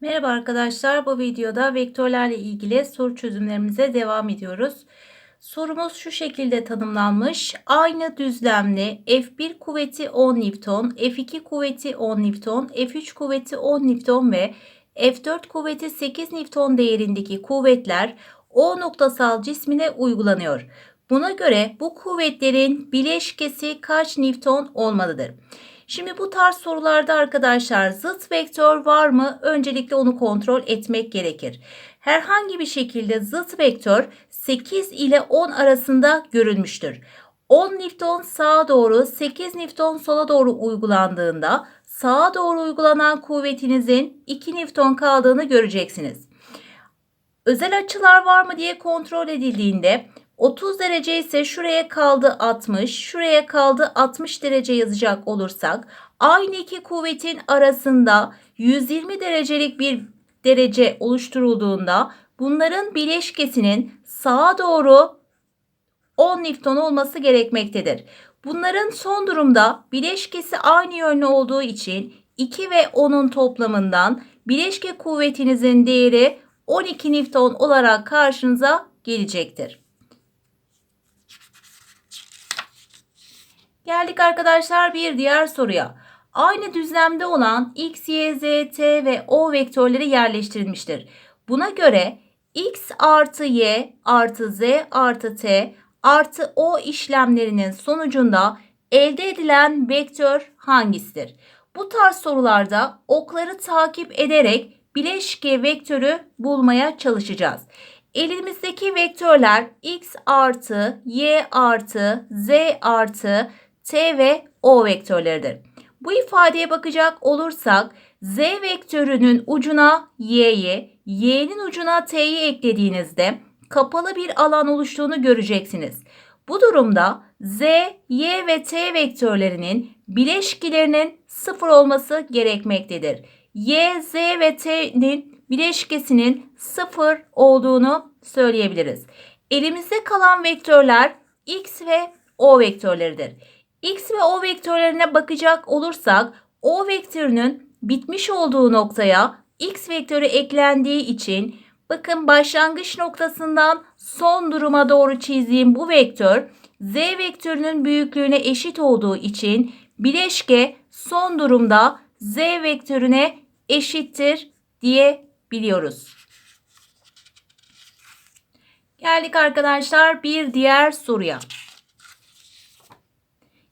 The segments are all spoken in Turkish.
Merhaba arkadaşlar. Bu videoda vektörlerle ilgili soru çözümlerimize devam ediyoruz. Sorumuz şu şekilde tanımlanmış. Aynı düzlemli F1 kuvveti 10 Newton, F2 kuvveti 10 Newton, F3 kuvveti 10 Newton ve F4 kuvveti 8 Newton değerindeki kuvvetler O noktasal cismine uygulanıyor. Buna göre bu kuvvetlerin bileşkesi kaç Newton olmalıdır? Şimdi bu tarz sorularda arkadaşlar zıt vektör var mı? Öncelikle onu kontrol etmek gerekir. Herhangi bir şekilde zıt vektör 8 ile 10 arasında görülmüştür. 10 Newton sağa doğru 8 Newton sola doğru uygulandığında sağa doğru uygulanan kuvvetinizin 2 Newton kaldığını göreceksiniz. Özel açılar var mı diye kontrol edildiğinde 30 derece ise şuraya kaldı 60, şuraya kaldı 60 derece yazacak olursak aynı iki kuvvetin arasında 120 derecelik bir derece oluşturulduğunda bunların bileşkesinin sağa doğru 10 Newton olması gerekmektedir. Bunların son durumda bileşkesi aynı yönlü olduğu için 2 ve 10'un toplamından bileşke kuvvetinizin değeri 12 Newton olarak karşınıza gelecektir. Geldik arkadaşlar bir diğer soruya. Aynı düzlemde olan x, y, z, t ve o vektörleri yerleştirilmiştir. Buna göre x artı y artı z artı t artı o işlemlerinin sonucunda elde edilen vektör hangisidir? Bu tarz sorularda okları takip ederek bileşke vektörü bulmaya çalışacağız. Elimizdeki vektörler x artı y artı z artı t ve o vektörleridir. Bu ifadeye bakacak olursak z vektörünün ucuna y'yi, y'nin ucuna t'yi eklediğinizde kapalı bir alan oluştuğunu göreceksiniz. Bu durumda z, y ve t vektörlerinin bileşkilerinin sıfır olması gerekmektedir. y, z ve t'nin bileşkesinin sıfır olduğunu söyleyebiliriz. Elimizde kalan vektörler x ve o vektörleridir. X ve O vektörlerine bakacak olursak O vektörünün bitmiş olduğu noktaya X vektörü eklendiği için bakın başlangıç noktasından son duruma doğru çizdiğim bu vektör Z vektörünün büyüklüğüne eşit olduğu için bileşke son durumda Z vektörüne eşittir diyebiliyoruz. Geldik arkadaşlar bir diğer soruya.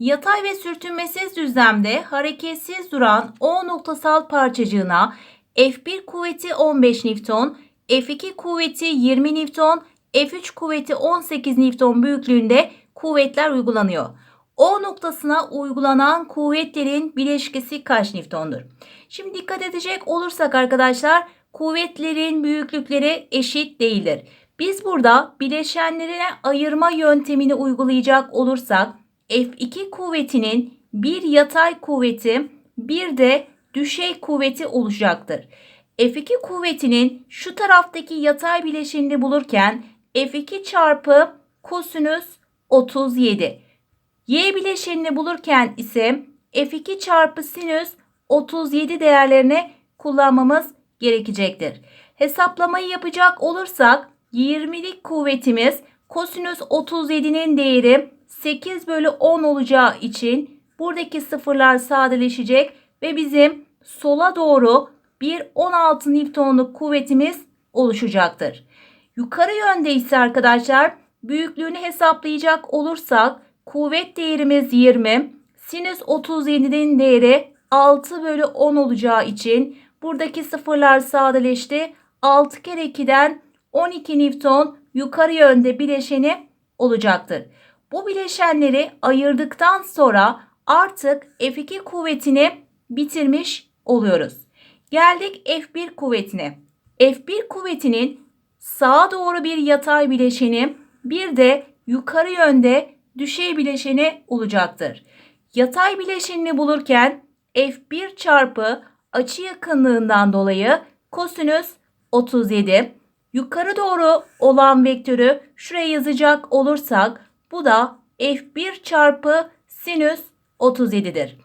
Yatay ve sürtünmesiz düzlemde hareketsiz duran O noktasal parçacığına F1 kuvveti 15 Newton, F2 kuvveti 20 Newton, F3 kuvveti 18 Newton büyüklüğünde kuvvetler uygulanıyor. O noktasına uygulanan kuvvetlerin bileşkesi kaç Newton'dur? Şimdi dikkat edecek olursak arkadaşlar kuvvetlerin büyüklükleri eşit değildir. Biz burada bileşenlerine ayırma yöntemini uygulayacak olursak F2 kuvvetinin bir yatay kuvveti bir de düşey kuvveti olacaktır. F2 kuvvetinin şu taraftaki yatay bileşenini bulurken F2 çarpı kosinüs 37. Y bileşenini bulurken ise F2 çarpı sinüs 37 değerlerini kullanmamız gerekecektir. Hesaplamayı yapacak olursak 20'lik kuvvetimiz kosinüs 37'nin değeri 8 bölü 10 olacağı için buradaki sıfırlar sadeleşecek ve bizim sola doğru bir 16 Newton'luk kuvvetimiz oluşacaktır. Yukarı yönde ise arkadaşlar büyüklüğünü hesaplayacak olursak kuvvet değerimiz 20, sinüs 37'nin değeri 6 bölü 10 olacağı için buradaki sıfırlar sadeleşti. 6 kere 2'den 12 Newton yukarı yönde bileşeni olacaktır. Bu bileşenleri ayırdıktan sonra artık F2 kuvvetini bitirmiş oluyoruz. Geldik F1 kuvvetine. F1 kuvvetinin sağa doğru bir yatay bileşeni bir de yukarı yönde düşey bileşeni olacaktır. Yatay bileşenini bulurken F1 çarpı açı yakınlığından dolayı kosinüs 37. Yukarı doğru olan vektörü şuraya yazacak olursak bu da F1 çarpı sinüs 37'dir.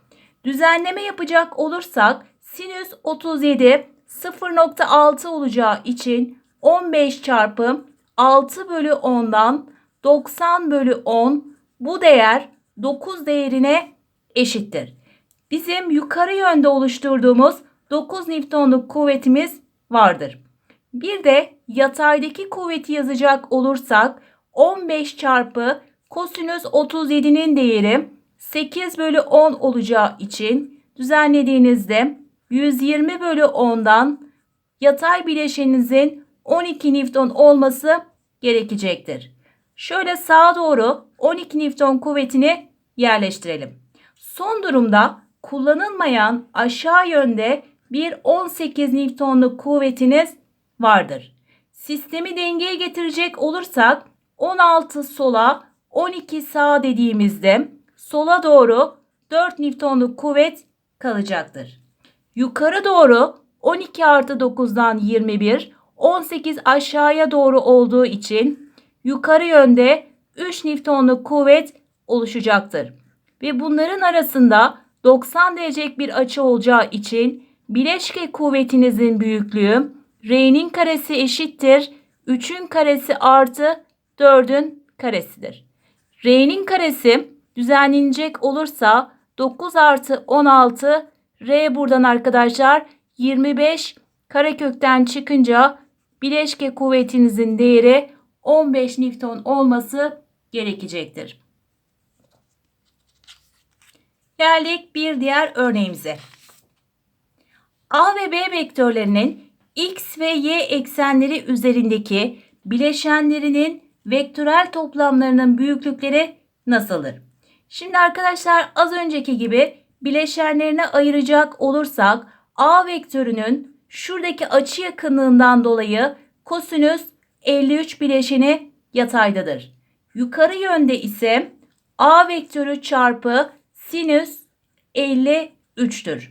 Düzenleme yapacak olursak sinüs 37 0.6 olacağı için 15 çarpı 6 bölü 10'dan 90 bölü 10 bu değer 9 değerine eşittir. Bizim yukarı yönde oluşturduğumuz 9 Newton'luk kuvvetimiz vardır. Bir de yataydaki kuvveti yazacak olursak 15 çarpı kosinüs 37'nin değeri 8 bölü 10 olacağı için düzenlediğinizde 120 bölü 10'dan yatay bileşeninizin 12 Newton olması gerekecektir. Şöyle sağa doğru 12 Newton kuvvetini yerleştirelim. Son durumda kullanılmayan aşağı yönde bir 18 Newton'luk kuvvetiniz vardır. Sistemi dengeye getirecek olursak 16 sola 12 sağa dediğimizde sola doğru 4 Newton'luk kuvvet kalacaktır. Yukarı doğru 12 artı 9'dan 21, 18 aşağıya doğru olduğu için yukarı yönde 3 Newton'luk kuvvet oluşacaktır. Ve bunların arasında 90 derecelik bir açı olacağı için bileşke kuvvetinizin büyüklüğü R'nin karesi eşittir 3'ün karesi artı 4'ün karesidir. R'nin karesi düzenlenecek olursa 9 artı 16 R buradan arkadaşlar 25 karekökten çıkınca bileşke kuvvetinizin değeri 15 Newton olması gerekecektir. Geldik bir diğer örneğimize. A ve B vektörlerinin x ve y eksenleri üzerindeki bileşenlerinin vektörel toplamlarının büyüklükleri nasıldır? Şimdi arkadaşlar az önceki gibi bileşenlerine ayıracak olursak A vektörünün şuradaki açı yakınlığından dolayı kosinüs 53 bileşeni yataydadır. Yukarı yönde ise A vektörü çarpı sinüs 53'tür.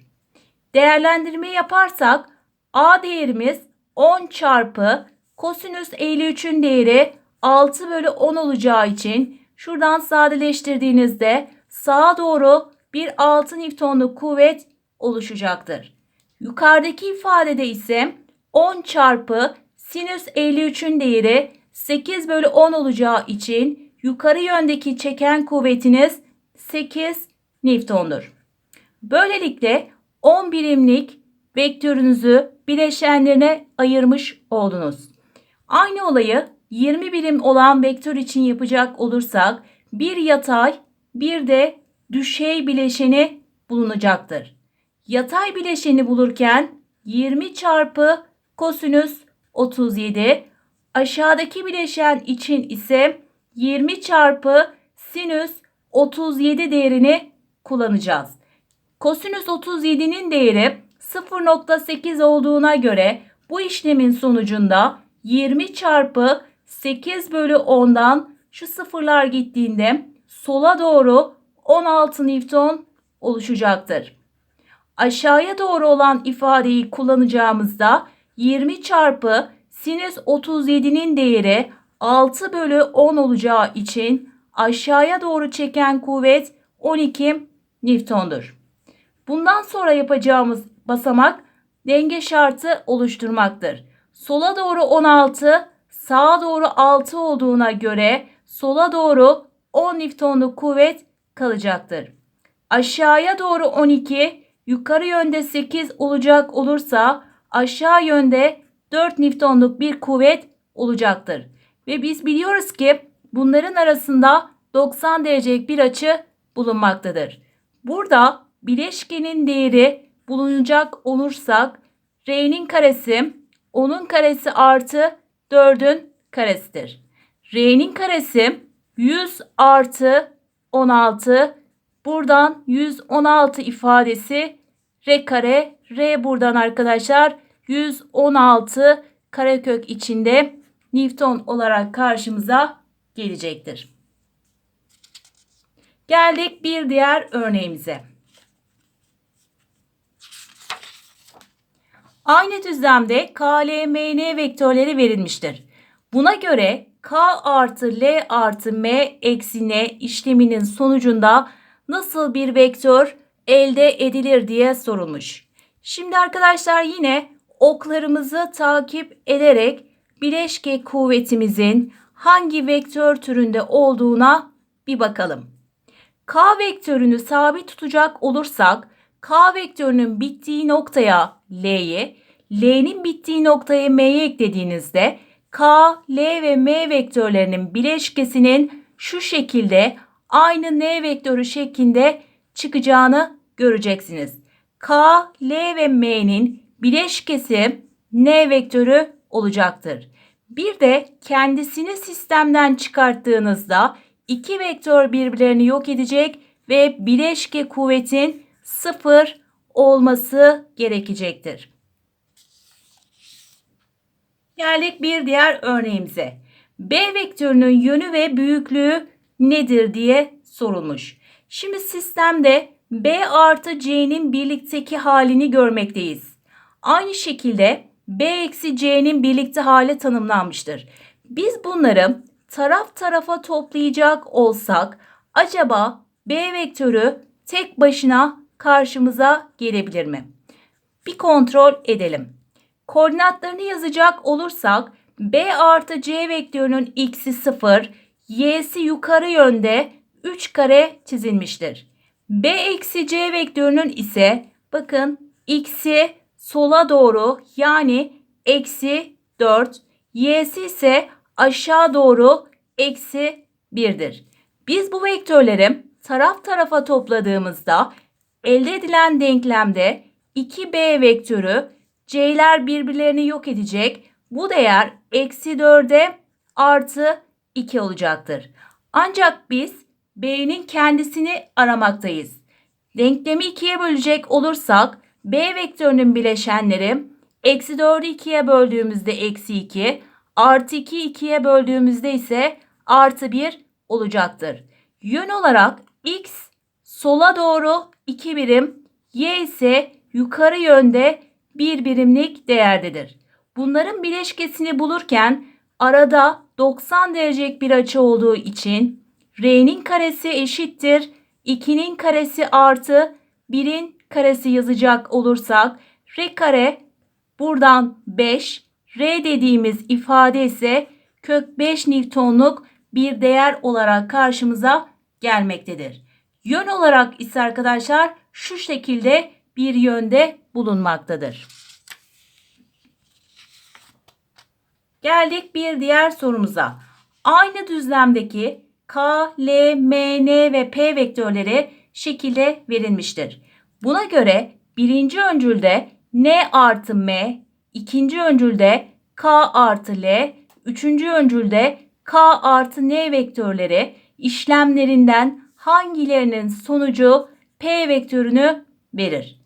Değerlendirme yaparsak A değerimiz 10 çarpı kosinüs 53'ün değeri 6 bölü 10 olacağı için şuradan sadeleştirdiğinizde sağa doğru bir 6 Newton'luk kuvvet oluşacaktır. Yukarıdaki ifadede ise 10 çarpı sinüs 53'ün değeri 8 bölü 10 olacağı için yukarı yöndeki çeken kuvvetiniz 8 Newton'dur. Böylelikle 10 birimlik vektörünüzü bileşenlerine ayırmış oldunuz. Aynı olayı 20 birim olan vektör için yapacak olursak bir yatay bir de düşey bileşeni bulunacaktır. Yatay bileşeni bulurken 20 çarpı kosinüs 37 aşağıdaki bileşen için ise 20 çarpı sinüs 37 değerini kullanacağız. Kosinüs 37'nin değeri 0.8 olduğuna göre bu işlemin sonucunda 20 çarpı 8 bölü 10'dan şu sıfırlar gittiğinde sola doğru 16 Newton oluşacaktır. Aşağıya doğru olan ifadeyi kullanacağımızda 20 çarpı sinüs 37'nin değeri 6 bölü 10 olacağı için aşağıya doğru çeken kuvvet 12 Newton'dur. Bundan sonra yapacağımız basamak denge şartı oluşturmaktır. Sola doğru 16, sağa doğru 6 olduğuna göre sola doğru 10 Newton'luk kuvvet kalacaktır. Aşağıya doğru 12, yukarı yönde 8 olacak olursa aşağı yönde 4 Newton'luk bir kuvvet olacaktır. Ve biz biliyoruz ki bunların arasında 90 derecelik bir açı bulunmaktadır. Burada bileşkenin değeri bulunacak olursak R'nin karesi 10'un karesi artı 4'ün karesidir. R'nin karesi 100 artı 16 buradan 116 ifadesi R kare R buradan arkadaşlar 116 karekök içinde Newton olarak karşımıza gelecektir. Geldik bir diğer örneğimize. Aynı düzlemde K, L, M, N vektörleri verilmiştir. Buna göre K artı L artı M eksi N işleminin sonucunda nasıl bir vektör elde edilir diye sorulmuş. Şimdi arkadaşlar yine oklarımızı takip ederek bileşke kuvvetimizin hangi vektör türünde olduğuna bir bakalım. K vektörünü sabit tutacak olursak K vektörünün bittiği noktaya L'ye, L'nin bittiği noktaya M'ye eklediğinizde K, L ve M vektörlerinin bileşkesinin şu şekilde aynı N vektörü şeklinde çıkacağını göreceksiniz. K, L ve M'nin bileşkesi N vektörü olacaktır. Bir de kendisini sistemden çıkarttığınızda iki vektör birbirlerini yok edecek ve bileşke kuvvetin sıfır olması gerekecektir. Geldik bir diğer örneğimize. B vektörünün yönü ve büyüklüğü nedir diye sorulmuş. Şimdi sistemde B artı C'nin birlikteki halini görmekteyiz. Aynı şekilde B eksi C'nin birlikte hali tanımlanmıştır. Biz bunları taraf tarafa toplayacak olsak acaba B vektörü tek başına karşımıza gelebilir mi? Bir kontrol edelim. Koordinatlarını yazacak olursak B artı C vektörünün x'i 0, y'si yukarı yönde 3 kare çizilmiştir. B eksi C vektörünün ise bakın x'i sola doğru yani eksi 4, y'si ise aşağı doğru eksi 1'dir. Biz bu vektörleri taraf tarafa topladığımızda elde edilen denklemde 2b vektörü c'ler birbirlerini yok edecek. Bu değer eksi 4'e artı 2 olacaktır. Ancak biz b'nin kendisini aramaktayız. Denklemi 2'ye bölecek olursak b vektörünün bileşenleri eksi 4'ü 2'ye böldüğümüzde eksi 2 artı 2 2'ye böldüğümüzde ise artı 1 olacaktır. Yön olarak x sola doğru 2 birim, y ise yukarı yönde 1 birimlik değerdedir. Bunların bileşkesini bulurken arada 90 derecelik bir açı olduğu için r'nin karesi eşittir 2'nin karesi artı 1'in karesi yazacak olursak r kare buradan 5 r dediğimiz ifade ise kök 5 Newton'luk bir değer olarak karşımıza gelmektedir. Yön olarak ise arkadaşlar şu şekilde bir yönde bulunmaktadır. Geldik bir diğer sorumuza. Aynı düzlemdeki K, L, M, N ve P vektörleri şekilde verilmiştir. Buna göre birinci öncülde N artı M, ikinci öncülde K artı L, üçüncü öncülde K artı N vektörleri işlemlerinden hangilerinin sonucu P vektörünü verir?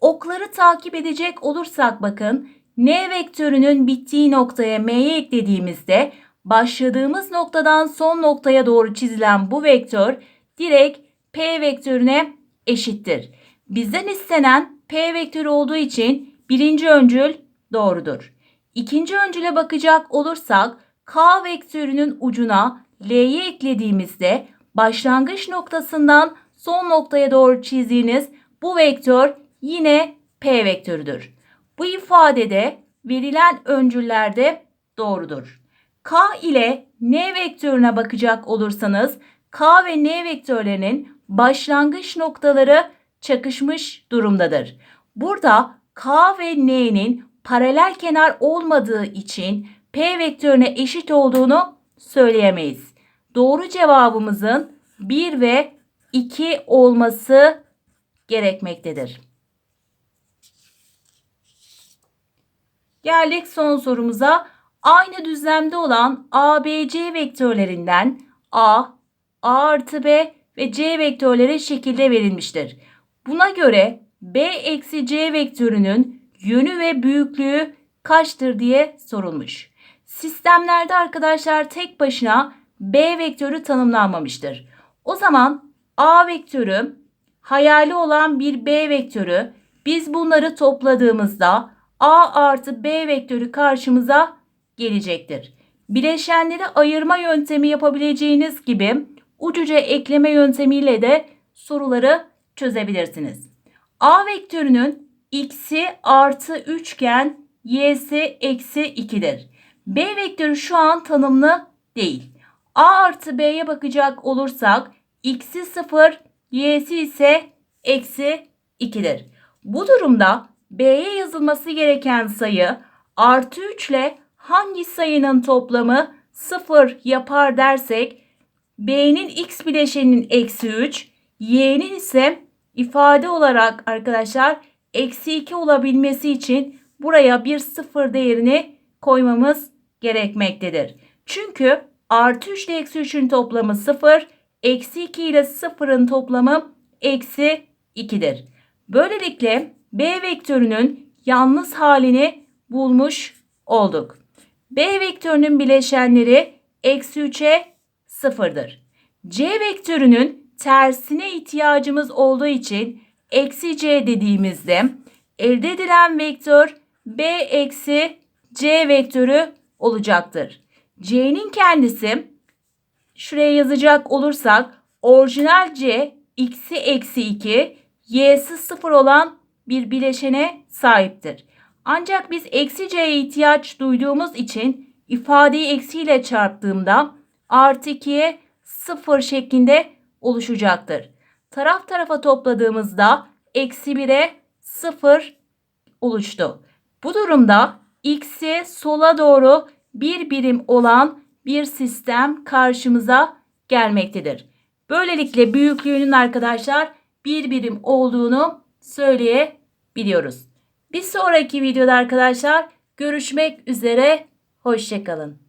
Okları takip edecek olursak bakın N vektörünün bittiği noktaya M'ye eklediğimizde başladığımız noktadan son noktaya doğru çizilen bu vektör direkt P vektörüne eşittir. Bizden istenen P vektörü olduğu için birinci öncül doğrudur. İkinci öncüle bakacak olursak K vektörünün ucuna L'yi eklediğimizde başlangıç noktasından son noktaya doğru çizdiğiniz bu vektör yine P vektörüdür. Bu ifadede verilen öncüllerde doğrudur. K ile N vektörüne bakacak olursanız K ve N vektörlerinin başlangıç noktaları çakışmış durumdadır. Burada K ve N'nin paralel kenar olmadığı için P vektörüne eşit olduğunu söyleyemeyiz. Doğru cevabımızın 1 ve 2 olması gerekmektedir. Geldik son sorumuza. Aynı düzlemde olan ABC vektörlerinden A, A artı B ve C vektörleri şekilde verilmiştir. Buna göre B eksi C vektörünün yönü ve büyüklüğü kaçtır diye sorulmuş. Sistemlerde arkadaşlar tek başına B vektörü tanımlanmamıştır. O zaman A vektörü hayali olan bir B vektörü biz bunları topladığımızda A artı B vektörü karşımıza gelecektir. Bileşenleri ayırma yöntemi yapabileceğiniz gibi ucuca ekleme yöntemiyle de soruları çözebilirsiniz. A vektörünün x'i artı 3 iken y'si eksi 2'dir. B vektörü şu an tanımlı değil. A artı B'ye bakacak olursak x'i 0, y'si ise eksi 2'dir. Bu durumda B'ye yazılması gereken sayı artı 3 ile hangi sayının toplamı 0 yapar dersek B'nin x bileşeninin eksi 3, y'nin ise ifade olarak arkadaşlar eksi 2 olabilmesi için buraya bir sıfır değerini koymamız gerekmektedir. Çünkü artı 3 ile eksi 3'ün toplamı 0, eksi 2 ile 0'ın toplamı eksi 2'dir. Böylelikle B vektörünün yalnız halini bulmuş olduk. B vektörünün bileşenleri eksi 3'e 0'dır. C vektörünün tersine ihtiyacımız olduğu için eksi C dediğimizde elde edilen vektör B eksi C vektörü olacaktır. C'nin kendisi şuraya yazacak olursak orijinal C x'i eksi 2 y'si 0 olan bir bileşene sahiptir. Ancak biz eksi c'ye ihtiyaç duyduğumuz için ifadeyi eksiyle çarptığımda artı 2'ye 0 şeklinde oluşacaktır. Taraf tarafa topladığımızda eksi 1'e 0 oluştu. Bu durumda x'i sola doğru bir birim olan bir sistem karşımıza gelmektedir. Böylelikle büyüklüğünün arkadaşlar bir birim olduğunu söyleyebiliyoruz. Bir sonraki videoda arkadaşlar görüşmek üzere. Hoşçakalın.